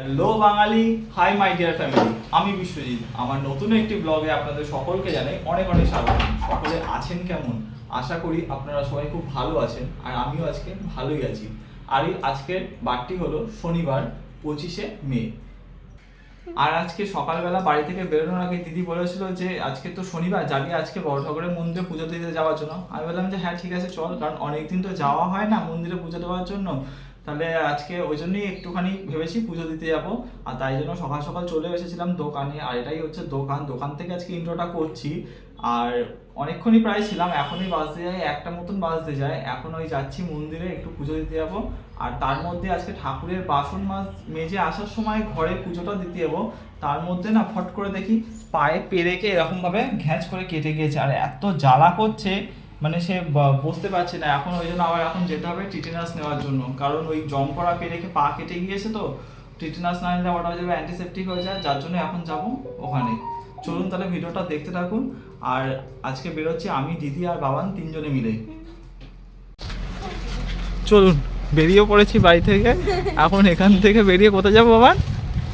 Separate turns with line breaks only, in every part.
Hello Bangali. Hi my dear family আমি বিশ্বজিৎ। আমার নতুন একটি ব্লগে আপনাদের সকলকে জানাই অনেক অনেক স্বাগত। সকলে আছেন কেমন? আশা করি আপনারা সবাই খুব ভালো আছেন, আর আমিও আজকে ভালোই আছি। আর এই আজকের বারটি হলো শনিবার, পঁচিশে মে। আর আজকে সকালবেলা বাড়ি থেকে বেরোনোর আগে দিদি বলেছিল যে, আজকে তো শনিবার, যাবি আজকে বড় ঠাকুরের মন্দিরে পুজো দিতে যাওয়ার জন্য? আমি বললাম যে হ্যাঁ ঠিক আছে, চল। কারণ অনেকদিন তো যাওয়া হয় না মন্দিরে পুজো দেওয়ার জন্য। তাহলে আজকে ওই জন্যই একটুখানি ভেবেছি পুজো দিতে যাব। আর তাই জন্য সকাল সকাল চলে এসেছিলাম দোকানে। আর এটাই হচ্ছে দোকান। দোকান থেকে আজকে ইন্ট্রোটা করছি। আর অনেকক্ষণই প্রায় ছিলাম। এখনই বাজতে যায় একটা মতন বাজতে যায় এখন ওই যাচ্ছি মন্দিরে একটু পুজো দিতে যাব। আর তার মধ্যে আজকে ঠাকুরের বাসন মাছ মেজে আসার সময় ঘরে পুজোটা দিতে যাব। তার মধ্যে না ফট করে দেখি পায়ে পেরেকে এরকমভাবে ঘ্যাঁচ করে কেটে গিয়েছে। আর এত জ্বালা করছে মানে সে বুঝতে পারছে না। এখন ওই জন্য আবার এখন যেতে হবে টিটেনাস নেওয়ার জন্য। কারণ ওই জম করা পেরেকে পা কেটে গিয়েছে তো টিটেনাস না নিলে ওটা যাবে অ্যান্টিসেপ্টিক হয়ে যায়। যার জন্য এখন যাব ওখানে। চলুন তাহলে ভিডিওটা দেখতে থাকুন। আর আজকে বেরোচ্ছি আমি দিদি আর বাবান তিনজনে মিলে। চলুন বেরিয়ে পড়েছি বাড়ি থেকে। এখন এখান থেকে বেরিয়ে কোথায় যাব বাবান?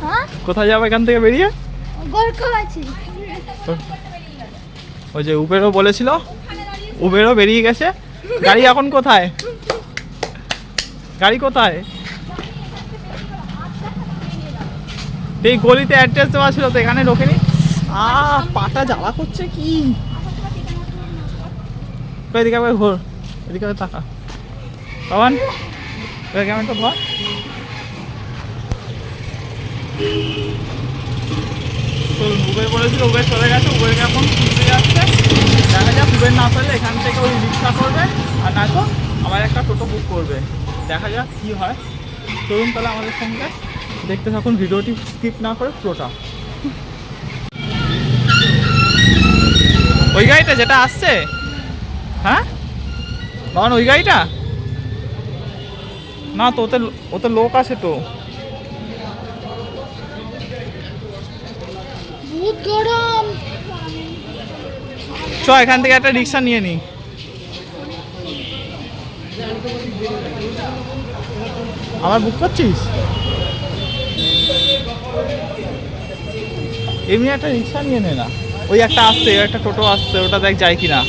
হ্যাঁ?
কোথায় যাব এখান থেকে বেরিয়ে? ওই যে উবেরও বলেছিল। উবেরও বেরিয়ে গেছে। গাড়ি এখন কোথায়? গাড়ি কোথায়? এই গলিতে অ্যাড্রেস দেওয়া ছিল তো, এখানে ঢোকেনি। আ পাটা জ্বালা করছে কি? এদিকে আবার ঘোর। এদিকে আবার তাকা। পাবান ক্যামেরাটা ধর চলুন উবের বলেছিল উবের চলে গেছে উবেরকে এখন খুঁজতে যাচ্ছে। দেখা যাক উবের না পেলে এখান থেকে ওই রিক্সা করবে আর না তো আবার একটা টোটো বুক করবে। দেখা যাক কি হয়। চলুন তাহলে আমাদের সঙ্গে দেখতে থাকুন, ভিডিওটি স্কিপ না করে পুরোটা। ওই গাড়িটা যেটা আসছে? হ্যাঁ? বাবান ওই গাড়িটা? না তো, ওতে ওতে লোক আছে তো।
গরম।
চ, এখান থেকে একটা রিক্সা নিয়ে নি। আমার বুক করছিস? এমনি একটা রিক্সা নিয়ে নে না। ওই একটা আসছে একটা টোটো আসছে, ওটা দেখ যায় কি না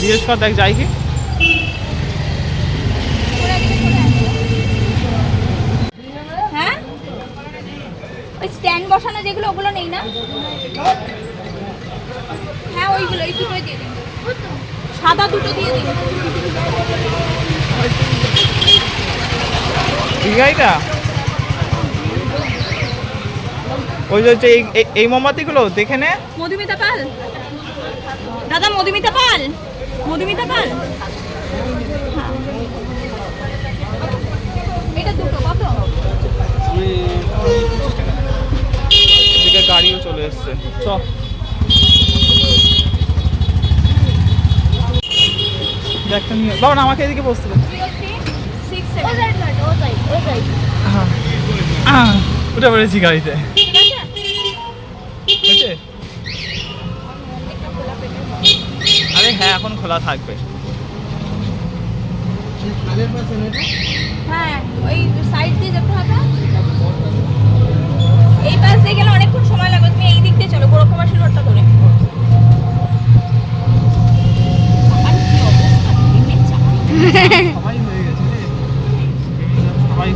জিজ্ঞেস কর, দেখ যায় কি
হ্যাঁ ওই স্ট্যান্ড বসানো যেগুলো ওগুলো নেই না? হ্যাঁ ওইগুলো এই দুটোই দিয়ে দিন। সাদা দুটো দিয়ে দিন।
ওই হচ্ছে এই- এই- এই মোমবাতিগুলো দেখে নে।
মধুমিতা পাল। দাদা মধুমিতা পাল। মধুমিতা পাল। হ্যাঁ। এটা দুটো কত?
গাড়িও চলে এসছে। চ। নিয়ে বাবা না, আমাকে এদিকে বসতে দে।
সিক্স সেভেন
আহ, আহ, উঠে পড়েছি গাড়িতে।
ঠিক আছে
আরে হ্যাঁ এখন খোলা থাকবে।
হ্যাঁ ওই সাইড দিয়ে যেতে হবে। এই পাশ দিয়ে গেলে অনেকক্ষণ সময় লাগবে তুমি এই দিক দিয়ে চলো গোরক্ষবাসীর রোডটা ধরে
সবাই হয়ে গেছে সবাই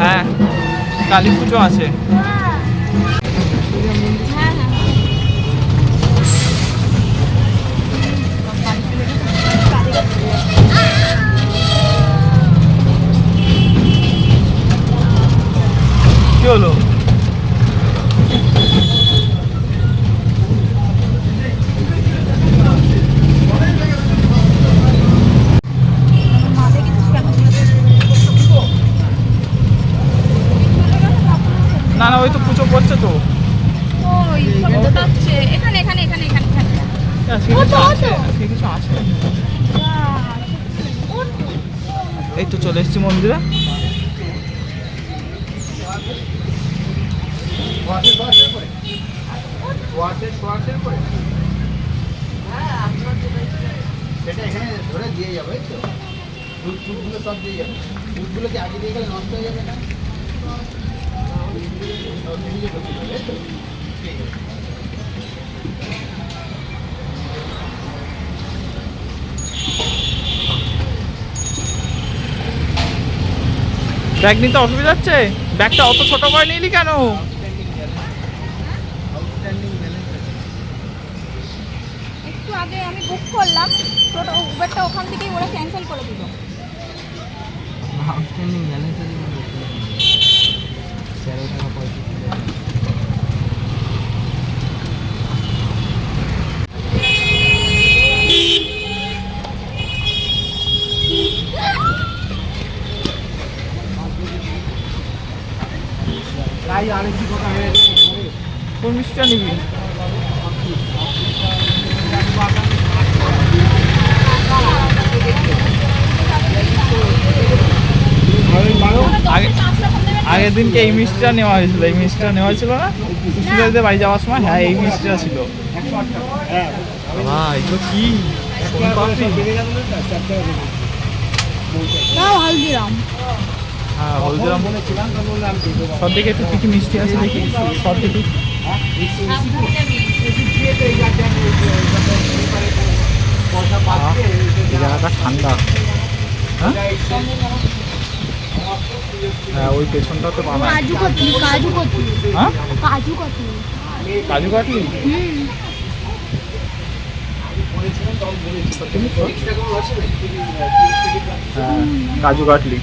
হ্যাঁ কালী পুজো আছে। এই তো চলে এসেছি মন্দিরে
সেটা এখানে ধরে দিয়ে যাবে তো দুধ দুধগুলো সব দিয়ে যাবে দুধগুলো কি আগে দিয়ে গেলে নষ্ট হয়ে যাবে না তো? ঠিক আছে।
ব্যাগ নিতে অসুবিধা হচ্ছে? ব্যাগটা অত ছোট করে নিলি কেন।
একটু আগে আমি বুক করলাম টোটো উবেরটা ওখান থেকেই ওরা ক্যান্সেল করে দিল।
আউটস্ট্যান্ডিং ব্যালেন্স আছে তেরো টাকা পঁয়ত্রিশ টাকা।
কোন মিষ্টিটা নিবি? আগের দিনকে এই মিষ্টিটা নেওয়া হয়েছিল। এই মিষ্টিটা নেওয়া ছিল না? সুশীলাদের বাড়ি যাওয়ার সময়? হ্যাঁ এই মিষ্টিটা ছিল। কি?
হালদিরাম।
হলদিরাম। সব দিকে একটু কি মিষ্টি আছে দেখি সব জায়গাটা ঠান্ডা। হ্যাঁ? হ্যাঁ ওই পেছনটা তো বানায়।
কাজু
হ্যাঁ? কাটলি
হুম।
হ্যাঁ কাজু কাটলি।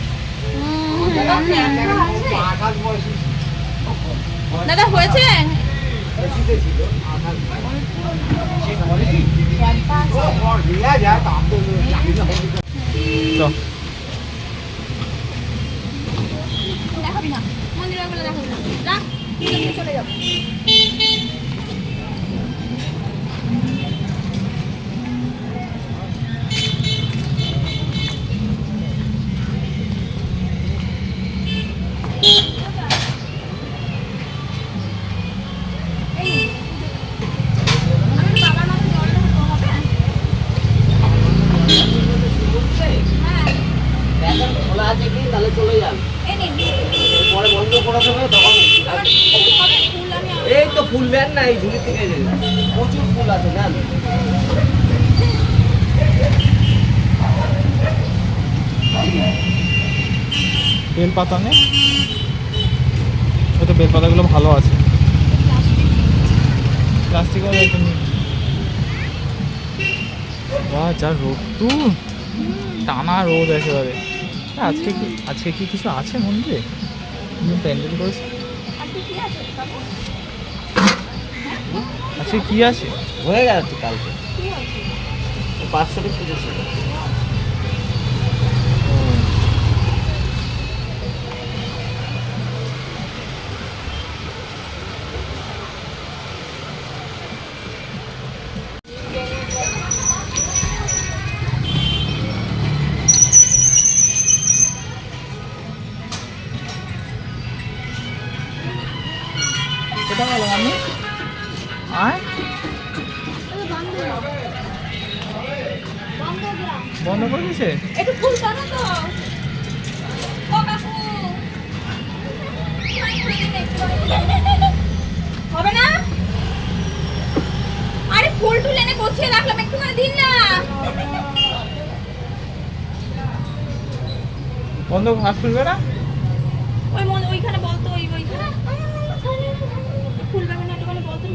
দাদা হয়েছে? দেখাবি না মন্দিরেরগুলো দেখাবি না চলে যাব
বেল পাতা নেই হয়তো বেল পাতাগুলো ভালো আছে। প্লাস্টিকের একদম বাহ যা রোদ তু। টানা রোদ একেবারে। হ্যাঁ, আজকে কি আজকে কি কিছু আছে মন্দিরে? তুমি প্যান্ডেল করেছ?
আজকে কি আছে বাবু?
আজকে কি আছে?
হয়ে গেছে কালকে। পাঁচশো টাকা পুজো ছিল
কোথায় গেল আমি? আয় বন্ধ করে দিয়েছে?
হবে না? আরে ফুল টুল এনে গোছিয়ে রাখলাম একটুখানি দিন না।
বন্ধ হাত খুলবে না?
ওই মন ওইখানে বলতো ওই ওইখানে ফুল ব্যাগে না একটুখানি বলতো নিয়ে আসো।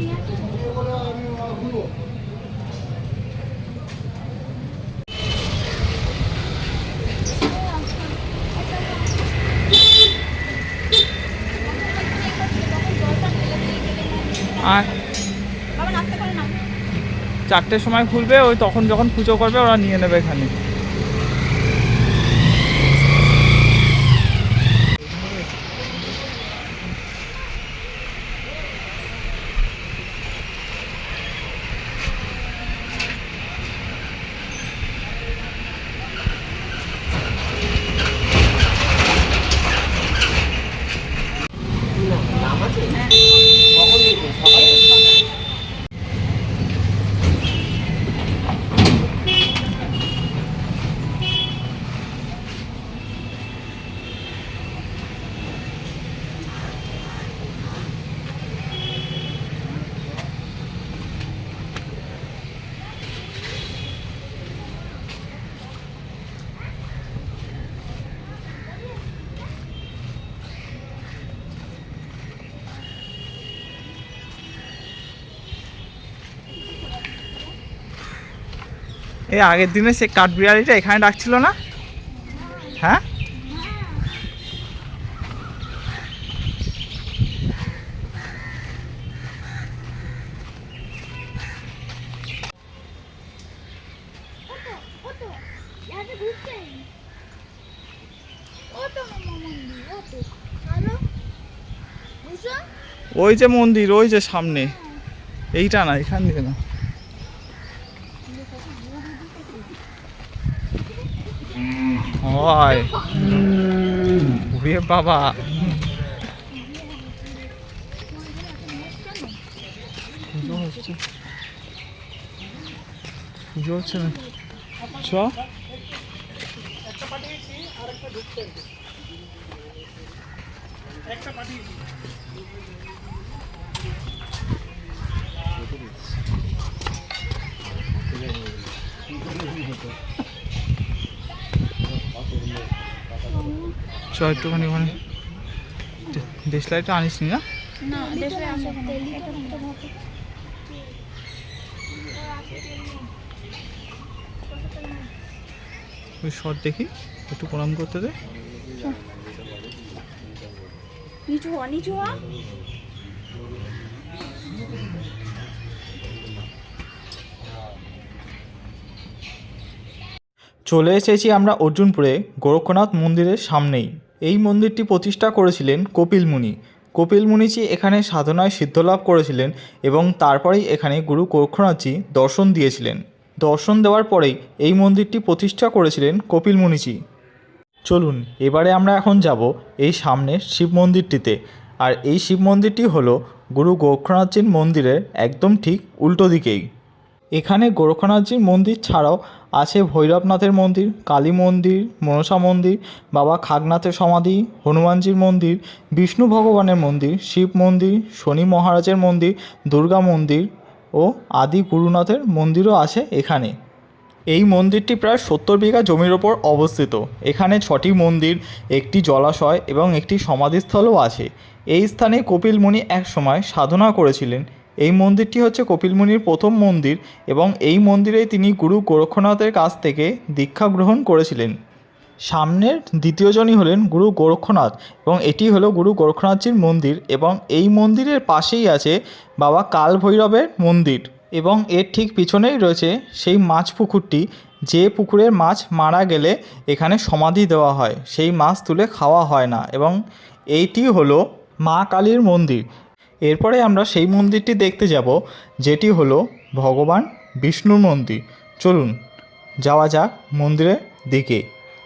আর চারটের সময় খুলবে ওই তখন যখন পুজো করবে ওরা নিয়ে নেবে এখানে। এই আগের দিনে সে কাঠবিড়ালিটা এখানে ডাকছিল না? হ্যাঁ? ওই যে মন্দির ওই যে সামনে। এইটা না এখান থেকে না। হয়। ওরে বাবা। পুজো হচ্ছে পুজো হচ্ছে না। চ। চ একটুখানি ওখানে। লাইটটা আনিস নি? না ওই শর্ট দেখি একটু প্রণাম করতে দে।
নিচু নিচু
চলে এসেছি আমরা অর্জুনপুরে, গোরক্ষনাথ মন্দিরের সামনেই। এই মন্দিরটি প্রতিষ্ঠা করেছিলেন কপিল মুনি। কপিল মুনিজি এখানে সাধনায় সিদ্ধলাভ করেছিলেন এবং তারপরেই এখানে গুরু গোরক্ষনাথজি দর্শন দিয়েছিলেন। দর্শন দেওয়ার পরেই এই মন্দিরটি প্রতিষ্ঠা করেছিলেন কপিল মুনিজি। চলুন, এবারে আমরা এখন যাব এই সামনের শিব মন্দিরটিতে। আর এই শিব মন্দিরটি হলো গুরু গোরক্ষনাথজির মন্দিরের একদম ঠিক উল্টো দিকেই। এখানে গোরক্ষনাথজির মন্দির ছাড়াও আছে ভৈরবনাথের মন্দির, কালী মন্দির, মনসা মন্দির, বাবা খাগনাথের সমাধি, হনুমানজির মন্দির, বিষ্ণু ভগবানের মন্দির, শিব মন্দির, শনি মহারাজের মন্দির, দুর্গা মন্দির ও আদি গুরুনাথের মন্দিরও আছে এখানে। এই মন্দিরটি প্রায় সত্তর বিঘা জমির ওপর অবস্থিত। এখানে ছটি মন্দির, একটি জলাশয় এবং একটি সমাধিস্থলও আছে। এই স্থানে কপিল মুনি এক সময় সাধনা করেছিলেন। এই মন্দিরটি হচ্ছে কপিল মুনির প্রথম মন্দির এবং এই মন্দিরেই তিনি গুরু গোরক্ষনাথের কাছ থেকে দীক্ষা গ্রহণ করেছিলেন। সামনের দ্বিতীয়জনই হলেন গুরু গোরক্ষনাথ এবং এটি হলো গুরু গোরক্ষনাথজির মন্দির এবং এই মন্দিরের পাশেই আছে বাবা কাল ভৈরবের মন্দির এবং এর ঠিক পিছনেই রয়েছে সেই মাছ পুকুরটি। যে পুকুরের মাছ মারা গেলে এখানে সমাধি দেওয়া হয়, সেই মাছ তুলে খাওয়া হয় না এবং এইটি হলো মা কালীর মন্দির। এরপরে আমরা সেই মন্দিরটি দেখতে যাব, যেটি হলো ভগবান বিষ্ণুর মন্দির। চলুন, যাওয়া যাক মন্দিরের দিকে।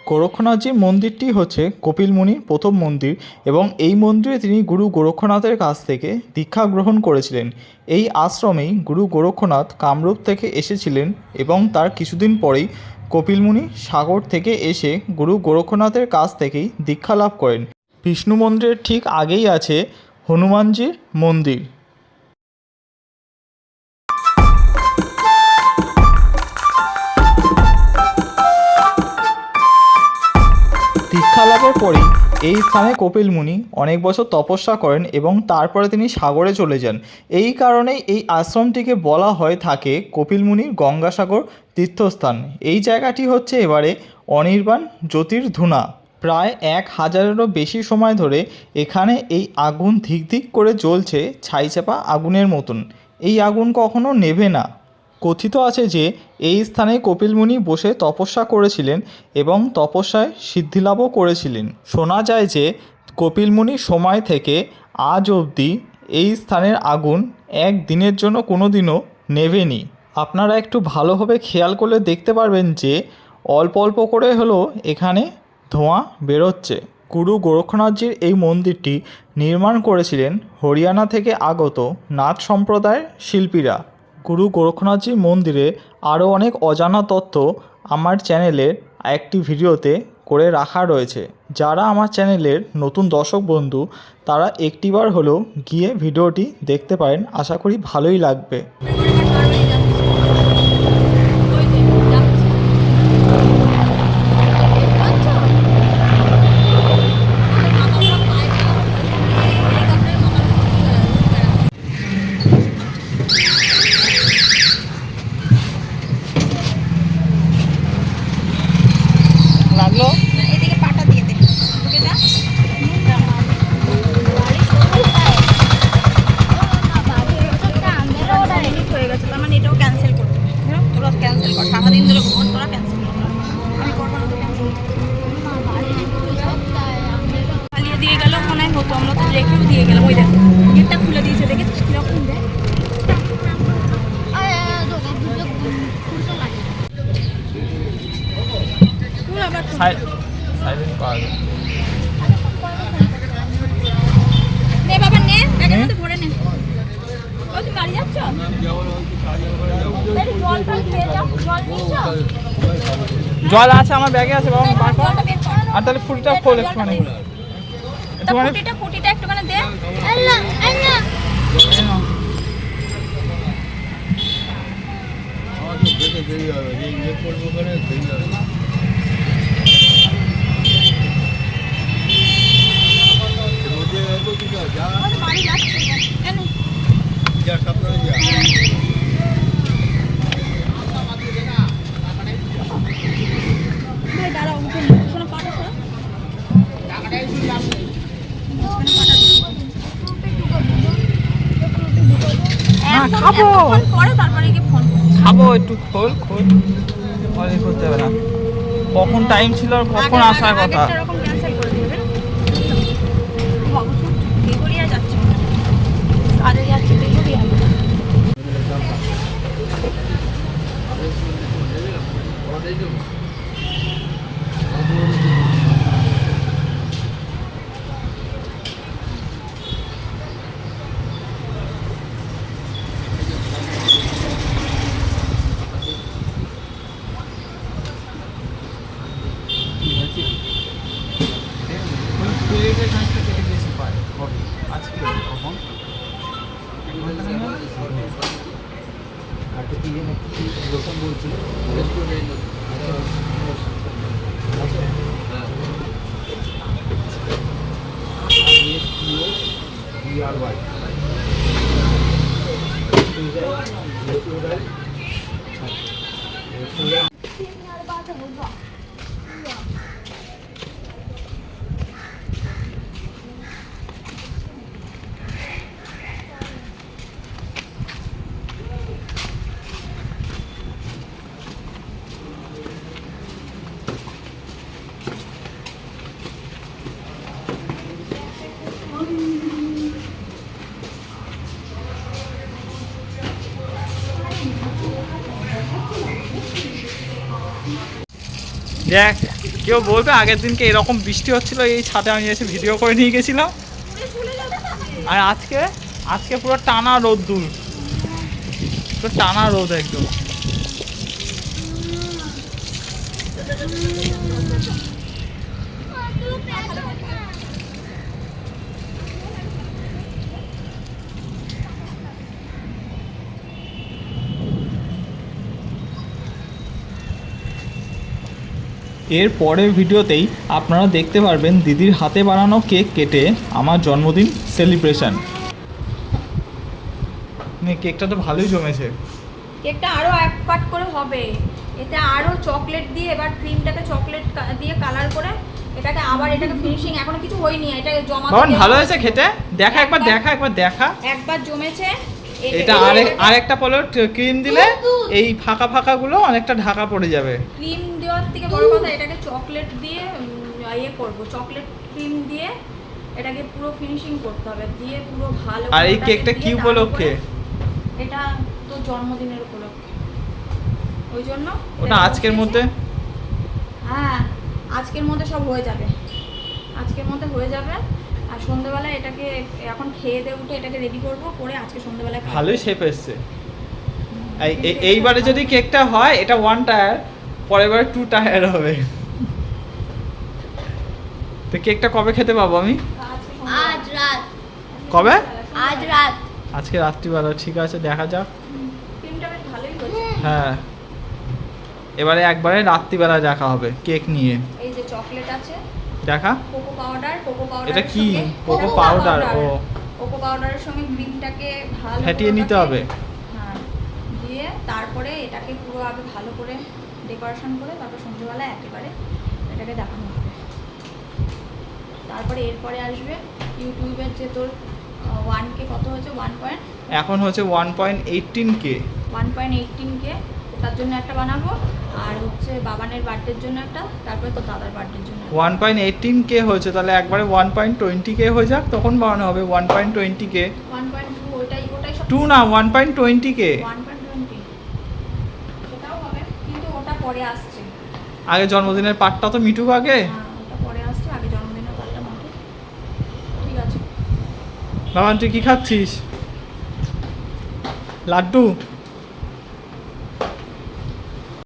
গোরক্ষনাথজির মন্দিরটি হচ্ছে কপিল মুনির প্রথম মন্দির এবং এই মন্দিরে তিনি গুরু গোরক্ষনাথের কাছ থেকে দীক্ষা গ্রহণ করেছিলেন। এই আশ্রমেই গুরু গোরক্ষনাথ কামরূপ থেকে এসেছিলেন এবং তার কিছুদিন পরেই কপিল মুনি সাগর থেকে এসে গুরু গোরক্ষনাথের কাছ থেকেই দীক্ষা লাভ করেন। বিষ্ণু মন্দিরের ঠিক আগেই আছে হনুমানজির মন্দির। দীক্ষা লাভের এই স্থানে কপিল মুনি অনেক বছর তপস্যা করেন এবং তারপরে তিনি সাগরে চলে যান। এই কারণেই এই আশ্রমটিকে বলা হয়ে থাকে কপিল মুনির গঙ্গাসাগর তীর্থস্থান। এই জায়গাটি হচ্ছে এবারে অনির্বাণ জ্যোতির্ধুনা। প্রায় এক হাজারেরও বেশি সময় ধরে এখানে এই আগুন ধিক ধিক করে জ্বলছে ছাইচাপা আগুনের মতন। এই আগুন কখনো নেভে না। কথিত আছে যে, এই স্থানে কপিল মুনি বসে তপস্যা করেছিলেন এবং তপস্যায় সিদ্ধিলাভও করেছিলেন। শোনা যায় যে, কপিল মুনির সময় থেকে আজ অবধি এই স্থানের আগুন এক দিনের জন্য কোনো দিনও নেভেনি। আপনারা একটু ভালোভাবে খেয়াল করলে দেখতে পারবেন যে, অল্প অল্প করে হলেও এখানে ধোঁয়া বেরোচ্ছে। গুরু গোরক্ষনাথজির এই মন্দিরটি নির্মাণ করেছিলেন হরিয়ানা থেকে আগত নাথ সম্প্রদায়ের শিল্পীরা। গুরু গোরক্ষনাথজির মন্দিরে আরও অনেক অজানা তথ্য আমার চ্যানেলের একটি ভিডিওতে করে রাখা রয়েছে। যারা আমার চ্যানেলের নতুন দর্শক বন্ধু, তারা একটিবার হলেও গিয়ে ভিডিওটি দেখতে পারেন। আশা করি ভালোই লাগবে। জল আছে আমার ব্যাগে আছে বাবা বার কর। আর তাহলে ফুটিটা খোল একটুখানি
ফুটিটা ফুটিটা একটুখানি দে। আল্লাহ আল্লাহ।
এই।
দেই আর এই দেরি হবে যে ইয়ে করব করে দেরি হবে রোদে এত কিছু আছে, যা
আমাদের বাড়ি যাচ্ছে কেন
যা সাবধানে যা
ভাই দাঁড়াও উঠে শোনো পাটা শোনো
হ্যাঁ,
একদম
খাব।
এতক্ষণ পরে তারপরে গিয়ে ফোন করছি
একটু খোল। খোল অনেক করতে হবে না। কখন টাইম ছিল আর কখন আসার কথা?
Thank এরকম cancel করে
দেখ, কেউ বলবে আগের দিনকে এরকম বৃষ্টি হচ্ছিল, এই ছাদে আমি এসে ভিডিও করে নিয়ে গেছিলাম। আর আজকে আজকে পুরো টানা রোদ দূর পুরো টানা রোদ একদম। এর পরের ভিডিওতেই আপনারা দেখতে পারবেন দিদির হাতে বানানো কেক কেটে আমার জন্মদিন সেলিব্রেশন। কেকটা তো ভালোই জমেছে।
কেকটা আরও এক পাট করে হবে। এতে আরও চকলেট দিয়ে এবার ক্রিমটাকে চকলেট দিয়ে কালার করে এটাকে আবার এটাকে ফিনিশিং এখনও কিছু হয়নি এটা জমা
ভালো হয়েছে খেতে? দেখা একবার দেখা একবার দেখা।
একবার জমেছে।
এটা আরেক আরেকটা পলো ক্রিম দিলে এই ফাঁকা ফাঁকাগুলো অনেকটা ঢাকা পড়ে যাবে।
ক্রিম দেওয়ার থেকে বড় কথা এটাকে চকলেট দিয়ে ইয়ে করব চকলেট ক্রিম দিয়ে এটাকে পুরো ফিনিশিং করতে হবে দিয়ে পুরো ভালো
আর এই কেকটা কি উপলক্ষে?
এটা তো জন্মদিনের উপলক্ষে। ওই জন্য
ওটা আজকের মধ্যে?
হ্যাঁ আজকের মধ্যে সব হয়ে যাবে। আজকের মধ্যে হয়ে যাবে। আর সন্ধ্যেবেলা এটাকে এখন খেয়ে দিয়ে উঠে এটাকে রেডি করব করে আজকে সন্ধ্যেবেলায়।
ভালোই শেপ এসছে। এই- এই- এইবারে যদি কেকটা হয় এটা ওয়ান টায়ার পরের বার টু টায়ার হবে। তো কেকটা কবে খেতে পাবো আমি?
আজ রাত।
কবে?
আজ রাত।
আজকে রাত্রিবেলা ঠিক আছে দেখা যাক।
ভালোই
হ্যাঁ। এবারে একবারে রাত্রিবেলা দেখা হবে কেক নিয়ে।
এই যে চকলেট আছে
দেখা?
কোকো পাউডার কোকো পাউডার
এটা কি? কোকো পাউডার, ও।
কোকো পাউডারের সঙ্গে ক্রিমটাকে ভালো
ফেটিয়ে নিতে হবে।
হ্যাঁ দিয়ে তারপরে এটাকে পুরো আগে ভালো করে ডেকোরেশন করে তারপর সন্ধ্যেবেলা একেবারে এটাকে দেখানো হবে। তারপরে এরপরে আসবে ইউটিউবের যে তোর ওয়ান কে কত হয়েছে? ওয়ান পয়েন্ট
এখন হচ্ছে one point eighteen K
one point eighteen K ওটার জন্য একটা বানাবো। আর হচ্ছে বাবানের বার্থডের জন্য একটা তারপরে তো দাদার বার্থডের জন্য।
ওয়ান পয়েন্ট এইটিন কে হয়েছে তাহলে একবারে ওয়ান পয়েন্ট টোয়েন্টি কে হয়ে যাক তখন বানানো হবে ওয়ান পয়েন্ট টোয়েন্টি কে
1.2 ওটাই ওটাই সব
টু না ওয়ান পয়েন্ট টোয়েন্টি কে
1.20 সেটাও হবে কিন্তু ওটা পরে আসছে।
আগে জন্মদিনের পার্টটা তো মিটুক আগে?
হ্যাঁ ওটা পরে আসছে আগে জন্মদিনের ঠিক আছে।
বাবান তুই কি খাচ্ছিস? লাড্ডু?